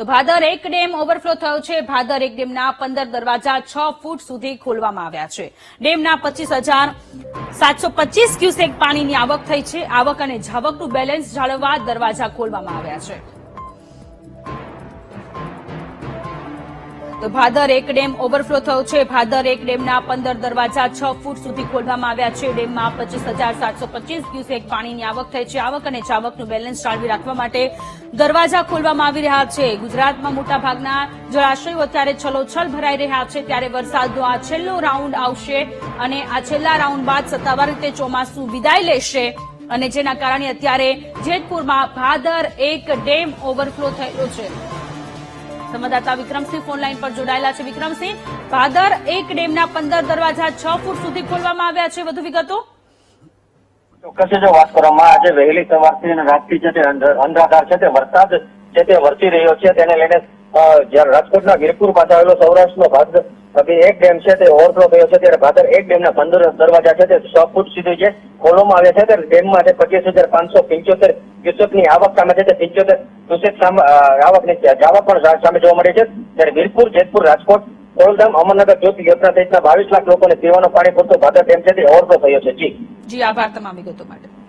તો ભાદર એક dam overflow થયો છે. ભાદર એક ડેમના પંદર દરવાજા છ ફૂટ સુધી ખોલવામાં આવ્યા છે. ડેમના પચીસ હજાર સાતસો પચીસ ક્યુસેક પાણીની આવક થઈ છે. આવક અને જાવકનું બેલેન્સ જાળવવા દરવાજા ખોલવામાં આવ્યા છે. તો ભાદર એક ડેમ ઓવરફ્લો થયો છે. ભાદર એક ડેમના પંદર દરવાજા છ ફૂટ સુધી ખોલવામાં આવ્યા છે. ડેમમાં પચીસ હજાર સાતસો પચીસ ક્યુસેક પાણીની આવક થઈ છે. આવક અને જાવકનું બેલેન્સ જાળવી રાખવા માટે દરવાજા ખોલવામાં આવી રહ્યા છે. ગુજરાતમાં મોટાભાગના જળાશયો અત્યારે છલોછલ ભરાઈ રહ્યા છે. ત્યારે વરસાદનો આ છેલ્લો રાઉન્ડ આવશે અને આ છેલ્લા રાઉન્ડ બાદ સત્તાવાર રીતે ચોમાસું વિદાય લેશે અને જેના કારણે અત્યારે જેતપુરમાં ભાદર એક ડેમ ઓવરફ્લો થયેલો છે. સંવાદદાતા વિક્રમસિંહ ફોન લાઈન પર જોડાયેલા છે. વિક્રમસિંહ, ભાદર એક ડેમના પંદર દરવાજા છ ફૂટ સુધી ખોલવામાં આવ્યા છે. વધુ વિગતો? ચોક્કસ જો વાત કરવામાં આજે વહેલી સવારથી અને રાતથી છે તે અંધાધાર છે તે વરસાદ છે તે વરસી રહ્યો છે, તેને લઈને રાજકોટના વીરપુર પાસે આવેલો સૌરાષ્ટ્રનો ભાગ અ, એક ડેમ છે તે ઓવરફ્લો થયો છે ત્યારે ભાદર એક ડેમના પંદર દરવાજા છે તે સો ફૂટ સુધી છે. ખોલવામાં આવ્યા છે ત્યારે ડેમમાં છે પચીસ હજાર પાંચસો પંચોતેર ક્યુસેકની આવક સામે છે તે પંચોતેર ક્યુસેક સામે આવકની જાવક પણ સામે જોવા મળી છે. ત્યારે વીરપુર જેતપુર રાજકોટ કોલધામ અમરનગર જ્યોતિ યોજના સહિતના બાવીસ લાખ લોકોને પીવાનું પાણી પૂરતો ભાદર ડેમ છે તે ઓવરફ્લો થયો છે. જી. જી આભાર તમામ વિગતો માટે.